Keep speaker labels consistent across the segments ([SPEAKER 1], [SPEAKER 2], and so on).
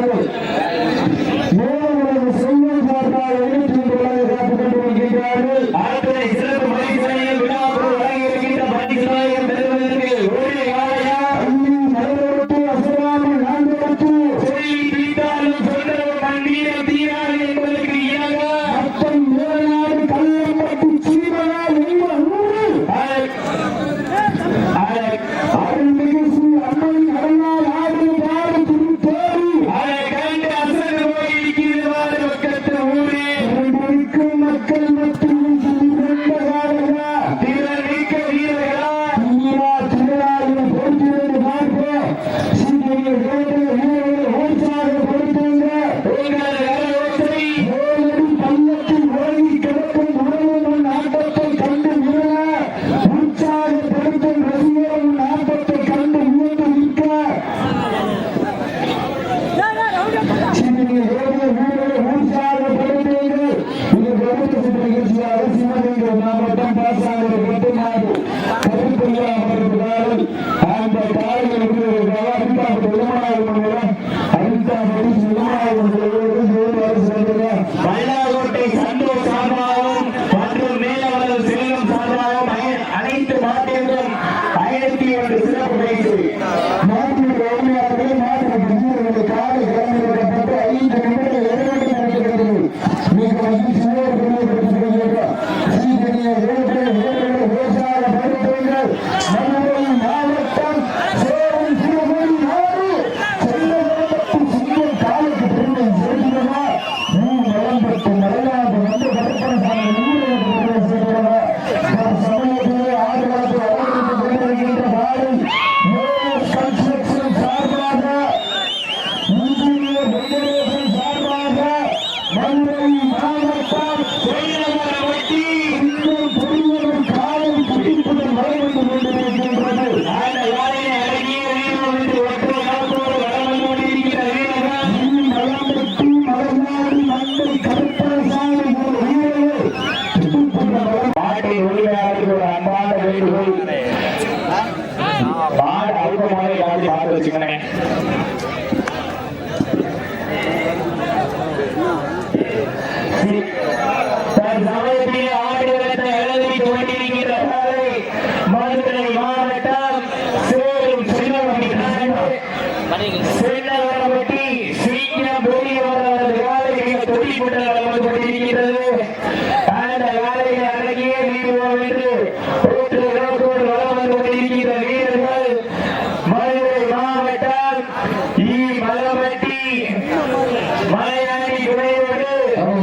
[SPEAKER 1] இருக்கிறார்கள் மூணு செய்வது பார்த்தால் எழுநூற்றி ஒன்பது காத்துக் கொண்டு வருகின்றார்கள்.
[SPEAKER 2] ஆட்களை சிறப்பு மனிதர்கள் விழாக்கள் வழங்கியிருக்கின்ற மனிதர்கள் பெறுவதற்கு ஒரு யாரையா
[SPEAKER 1] அண்ணி மலைவரத்து அசுராமல் நான்கு
[SPEAKER 2] சொல்லி தீட்டாலும் சொல்றது கண்ணீரை தீராது என்பதற்கு இயங்க
[SPEAKER 1] மொத்தம் ஏழு நாடு கள்ளப்பட்டு சீமனா நீங்கள்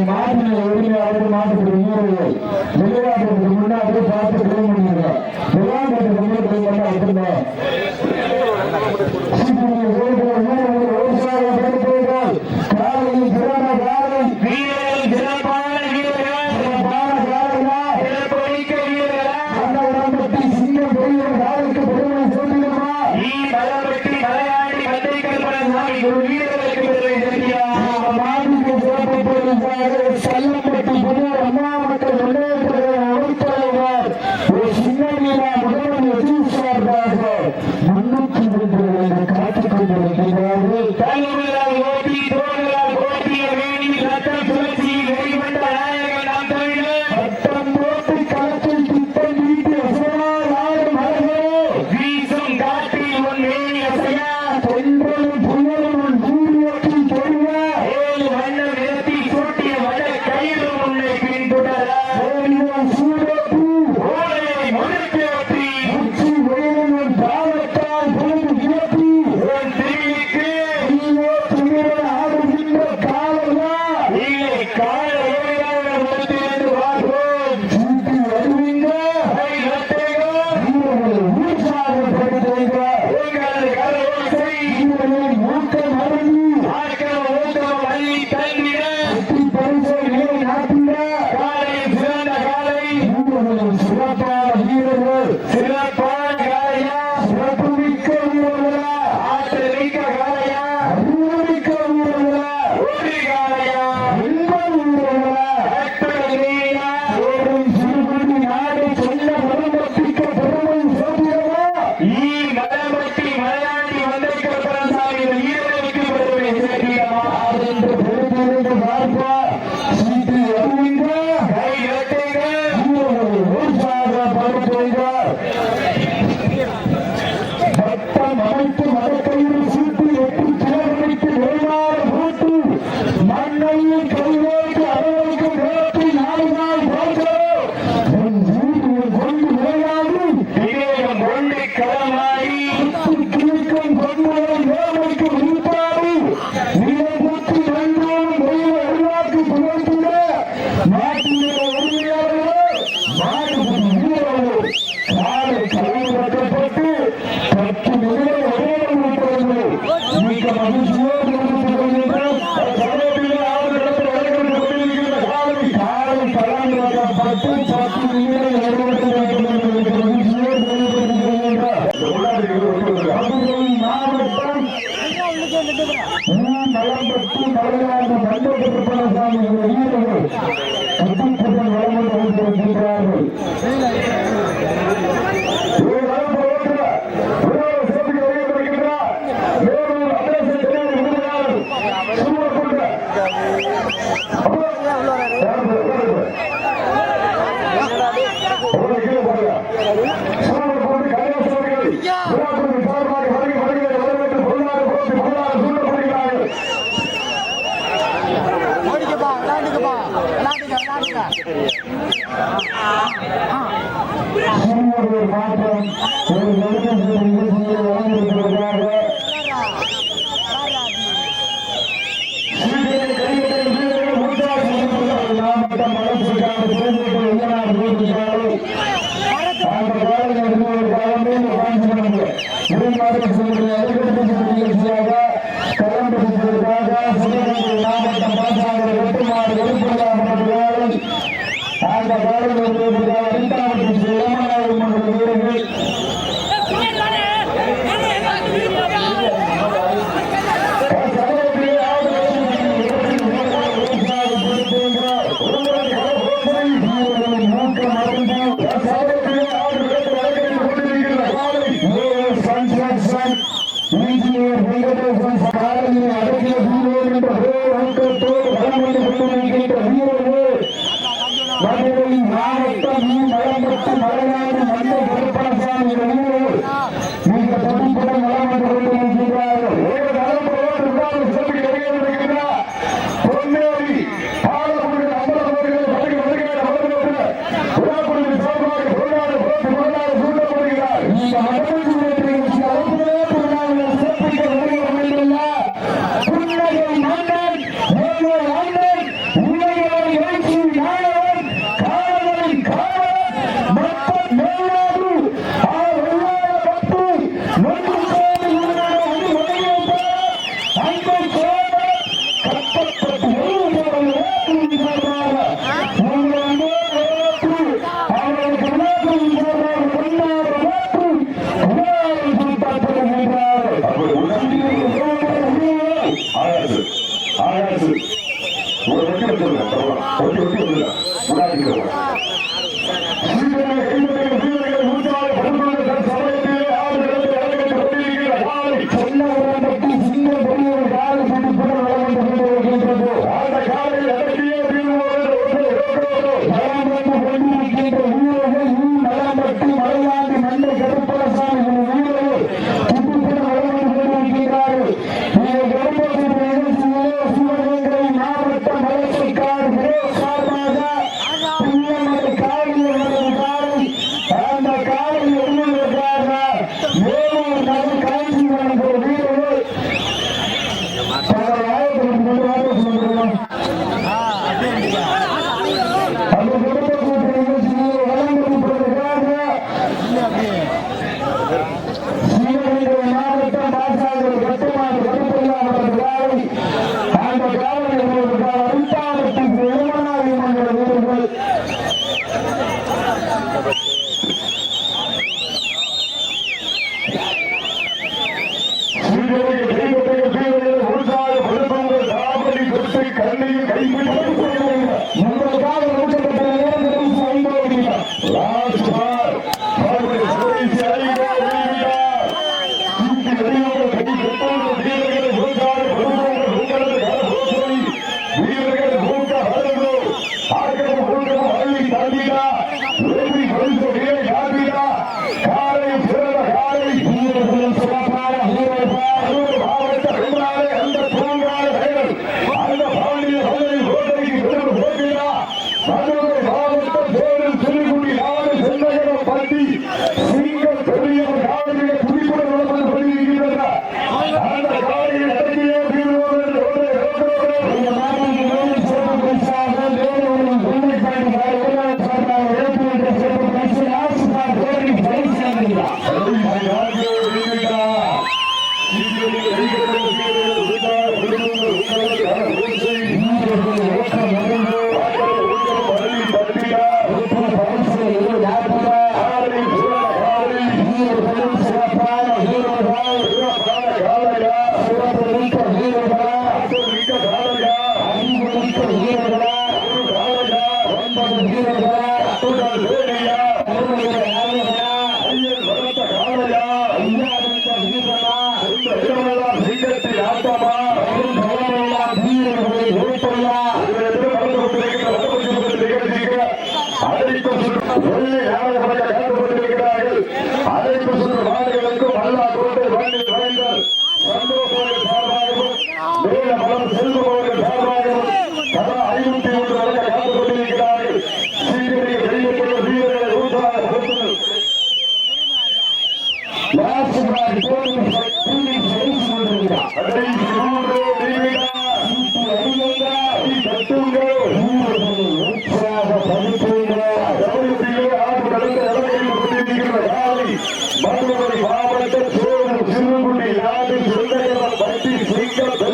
[SPEAKER 1] மாட்டின எப்படி ஆடு மாட்டுக்கு விளையாடுறதுக்கு இருக்கிறார்கள் செல்லம் மற்றும் புதிய அம்மாவர்கள் முன்னேற்றங்களை அமைத்தலைவர் ஒரு சின்னமிலா முதல்வர் எதிர்த்தார்கள் முன்னூற்றி மூன்று காத்துக் கொண்டிருக்கிறார்கள் பொன் அன்னையின் பதினேழு அறுபது இருபத்தி நாலு நாள் போட்டு கொண்டு விளையாடி
[SPEAKER 2] விவேகம் கொண்டு கடனாடி
[SPEAKER 1] கிழக்கும் கொண்டு நேருக்கு விழிப்பாடி விவேகத்து நன்றோடு மொழியை உருவாக்கி புகழ்ந்துட நாட்டிலே உரிமையாளர்களோ நாடு வீரர்களோ காலை கலைவக்கப்பட்டு பத்து நிலையை உருவாக்கப்படுகிறது மிக மகிழ்ச்சி. மாற்றம் ஒரு
[SPEAKER 3] கொண்டாட ஒரு வெட்டி வச்சுருங்க முன்னாடி
[SPEAKER 1] Yeah. Thank you.
[SPEAKER 3] சுந்தரம் பட்டி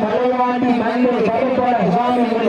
[SPEAKER 1] மலைவாண்டி மண்ணை கருப்பட சுவாமி